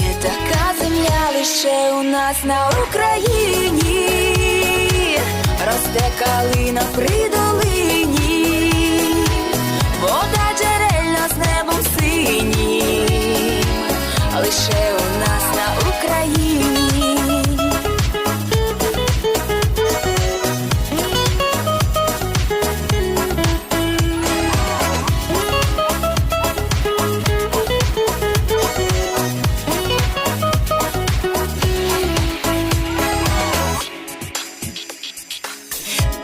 Є така земля лише у нас на Україні, росте калина при долині, вода джерельна з небом синім, лише у нас на Україні.